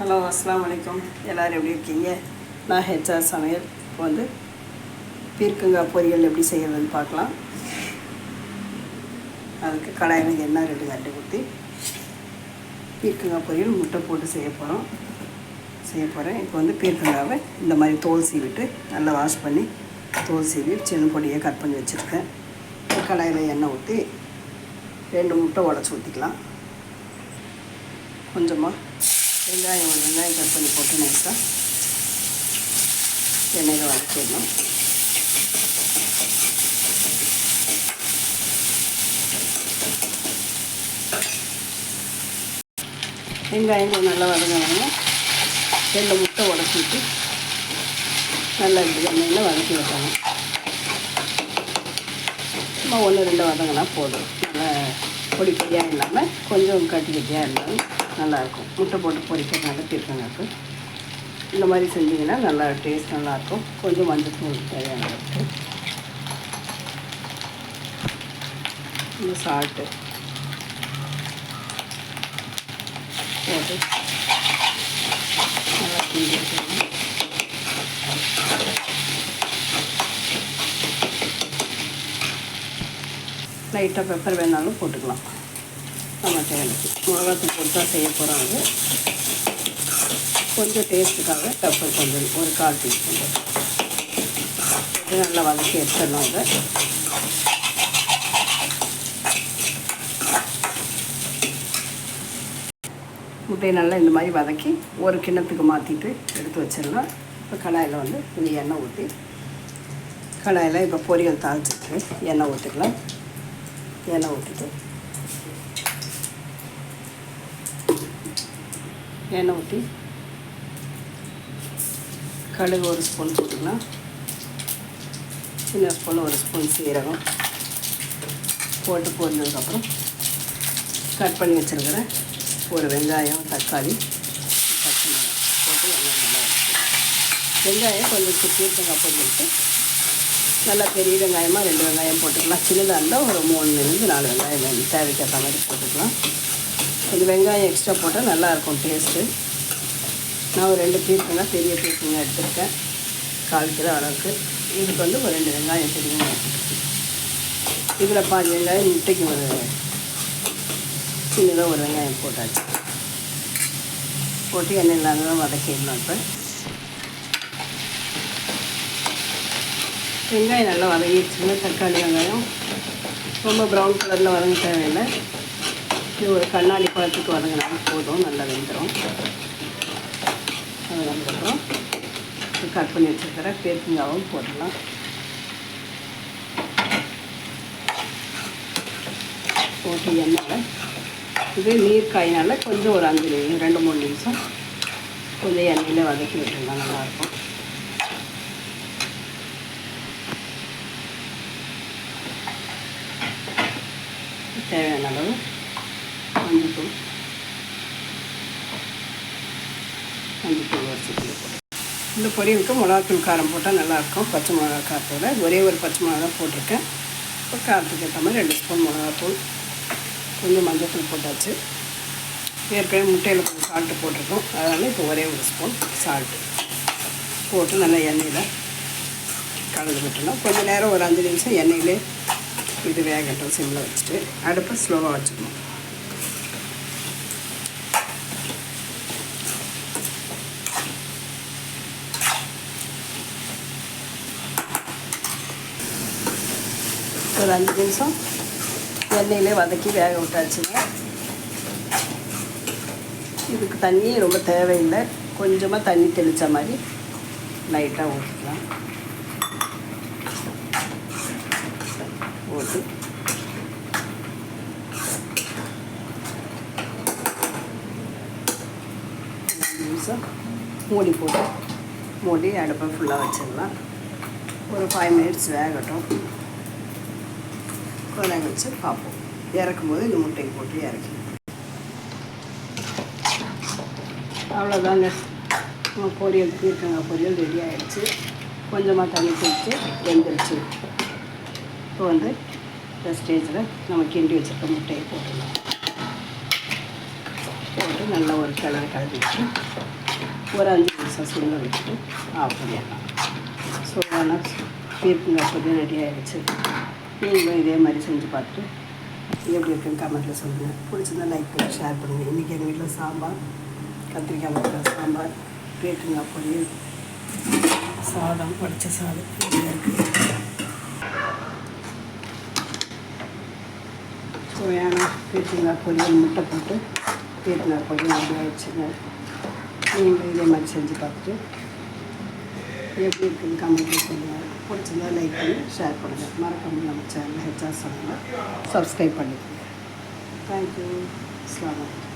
Hello அஸ்லாம் வலைக்கம் எல்லோரும் எப்படி இருக்கீங்க? நான் ஹெச்ஆர் சமையல். இப்போ வந்து பீர்க்கங்காய் பொரியல் எப்படி செய்கிறதுன்னு பார்க்கலாம். அதுக்கு கடாயில் எண்ணெய் ரெண்டு கரண்டி ஊற்றி பீர்க்கங்காய் பொரியல் முட்டை போட்டு செய்ய போகிறோம் செய்ய போகிறேன் இப்போ வந்து பீர்க்கங்காவை இந்த மாதிரி தோல் சீவிட்டு நல்லா வாஷ் பண்ணி தோல் சீவி சின்ன பொடியை கட் பண்ணி வச்சுருக்கேன். கடாயில் எண்ணெய் ஊற்றி ரெண்டு முட்டை உடச்சி ஊற்றிக்கலாம் கொஞ்சமாக வெங்காயம் ஒரு வெங்காயம் கட் பண்ணி போட்டு நைஸாக எண்ணெயில் வதக்கிடணும். வெங்காயம் கொஞ்சம் நல்லா வதங்கினாங்க ரெண்டு முட்டை உடச்சிட்டு நல்லா இப்படி எண்ணெயில் வதக்கி வைக்கணும் சும்மா ஒன்று ரெண்டு வதங்கினா போதும். நல்லா பொடி பொடியாக இல்லாமல் கொஞ்சம் கட்டி கட்டியாக இருந்தாலும் நல்லாயிருக்கும். முட்டை போட்டு பொரிக்கிறதுனால தீர்க்கங்காக்கு இந்த மாதிரி செஞ்சிங்கன்னா நல்லா டேஸ்ட் நல்லாயிருக்கும். கொஞ்சம் மஞ்சள் தூள் தேவையான அளவுக்கு. இந்த சால்ட்டு போட்டு நல்லா கிண்டி வச்சுக்கணும் லைட்டாக பெப்பர் வேணாலும் போட்டுக்கலாம். டமாட்டோ எனக்கு மிளகாத்தூள் போட்டு தான் செய்ய போகிறாங்க கொஞ்சம் டேஸ்ட்டுக்காக பெப்பர் கொஞ்சம் ஒரு கால் டீஸ்பூன் நல்லா வதக்கி எடுத்துடணும் அதை. முட்டையை நல்லா இந்த மாதிரி வதக்கி ஒரு கிண்ணத்துக்கு மாற்றிட்டு எடுத்து வச்சிடலாம். இப்போ கடாயில் வந்து இந்த எண்ணெய் ஊற்றி கடாயில் இப்போ பொரியல் தாளிச்சிட்டு எண்ணெய் ஊற்றிக்கலாம் எண்ணெய் ஊற்றிட்டு எண்ணெய் ஊற்றி கடுகு ஒரு ஸ்பூன் போட்டுக்கலாம். சின்ன ஸ்பூன் ஒரு ஸ்பூன் சீரகம் போட்டு பொரிஞ்சதுக்கப்புறம் கட் பண்ணி வச்சுருக்கிற ஒரு வெங்காயம் தக்காளி பச்சை மிளகாய் போட்டு நல்லா வெங்காயம் கொஞ்சம் தீர்த்தங்காய் போட்டு நல்லா பெரிய வெங்காயமாக ரெண்டு வெங்காயம் போட்டுக்கலாம். சின்னதாக இருந்தால் ஒரு மூணுலேருந்து நாலு வெங்காயம் தேவைக்கேற்ற மாதிரி போட்டுக்கலாம். இது வெங்காயம் எக்ஸ்ட்ரா போட்டால் நல்லாயிருக்கும் டேஸ்ட்டு நான் ஒரு ரெண்டு பீர்க்குங்க பெரிய பீர்க்குங்க எடுத்துருக்கேன். கால் கிலோ அளவுக்கு. இதுக்கு வந்து ஒரு ரெண்டு வெங்காயம் பெரிய இதில் பாதி வெங்காயம் முட்டைக்கு ஒரு சின்னதாக ஒரு வெங்காயம் போட்டாச்சு. போட்டு எண்ணெய் இல்லாத வதக்கிடலாம் இப்போ. வெங்காயம் நல்லா வதங்கிடுச்சுங்க தக்காளி வெங்காயம். ரொம்ப ப்ரௌன் கலரில் வதங்க தேவையில்லை. இது ஒரு கண்ணாடி பழத்துக்கு வதங்கினாலும் போதும். நல்லா வெந்துடும் அதுக்கப்புறம் கட் பண்ணி வச்சுருக்கிற பேருக்குங்காவும் போடலாம் போட்டு எண்ணெயில். இது நீர் காயினால் கொஞ்சம் ஒரு அஞ்சு நிமிஷம் ரெண்டு மூணு நிமிஷம் கொஞ்சம் எண்ணெயில் வதக்கி விட்டுருந்தா நல்லாயிருக்கும். தேவையான அளவு மஞ்சத்தூள் மஞ்சத்தூள் ஒரு இந்த பொரியலுக்கு மிளகாத்தூள் காரம் போட்டால் நல்லாயிருக்கும். பச்சை மிளகா காரத்தோட. ஒரே ஒரு பச்சை மிளகா தான் போட்டிருக்கேன். இப்போ காரத்துக்கு ஏற்ற மாதிரி ரெண்டு ஸ்பூன் மிளகாத்தூள். கொஞ்சம் மஞ்சத்தூள் போட்டாச்சு. ஏற்கனவே முட்டையில் கொஞ்சம் சால்ட்டு போட்டிருக்கோம். அதனால் இப்போ ஒரே ஒரு ஸ்பூன் சால்ட்டு போட்டு நல்லா எண்ணெயில் கலந்து விட்டுணும் கொஞ்சம் நேரம் ஒரு அஞ்சு நிமிஷம் எண்ணெயிலே இது வேகட்டும். சிம்மில் வச்சுட்டு அடுப்பை ஸ்லோவாக வச்சுக்கணும். ஒரு அஞ்சு நிமிஷம் எண்ணெயிலே வதக்கி வேக விட்டாச்சுங்க. இதுக்கு தண்ணி ரொம்ப தேவையில்லை. கொஞ்சமாக தண்ணி தெளித்த மாதிரி லைட்டாக ஊற்றிக்கலாம் ஊற்றி அஞ்சு நிமிஷம் மூடி போட்டு மூடி அடுப்பை ஃபுல்லாக வச்சிடலாம். ஒரு ஃபைவ் மினிட்ஸ் வேகட்டும். கொஞ்சம் வச்சு பார்ப்போம். இறக்கும்போது இந்த முட்டையை போட்டு இறக்கி. அவ்வளோதாங்க நம்ம பொரியல் தீர்க்கங்க பொரியல் ரெடி ஆகிடுச்சு கொஞ்சமாக தண்ணி தெளித்து வெந்துருச்சு. இப்போ வந்து இந்த ஸ்டேஜில் நம்ம கிண்டி வச்சுருக்க முட்டையை போட்டுடலாம். போட்டு நல்லா ஒரு கிளறு கலந்து வச்சு ஒரு அஞ்சு நிமிஷம் சுண்ட வச்சுட்டு ஆஃப் பண்ணிடலாம். சூடான பீர்க்கங்காய் பொரியல் ரெடி ஆகிடுச்சு நீங்களும் இதே மாதிரி செஞ்சு பார்த்துட்டு எப்படி இருக்குன்னு கமெண்ட்டில் சொல்லுங்கள் பிடிச்சிருந்தா லைக் பண்ணி ஷேர் பண்ணுங்கள் இன்றைக்கி எங்கள் வீட்டில் சாம்பார் கத்திரிக்காய் மட்டும் சாம்பார் பேட்டுங்காய் பொரியல் சாதம் வடித்த சாதம் இப்படியா இருக்குது சுவையான பீர்க்கங்காய் பொரியல் முட்டை போட்டு பேட்டுங்காய் பொரியல் அப்படி ஆயிடுச்சுங்க. நீங்களும் இதே மாதிரி செஞ்சு பார்த்துட்டு எப்படி இருக்குன்னு கமெண்ட்டில் சொல்லுங்கள் பிடிச்சிருந்தா லைக் பண்ணி ஷேர் பண்ணுங்கள் மறக்காம நம்ம சேனல் ஹெச்ஆர் சொல்லுங்கள் சப்ஸ்கிரைப் பண்ணிக்கோங்க. தேங்க்யூ அஸ்லாம் வலைக்கம்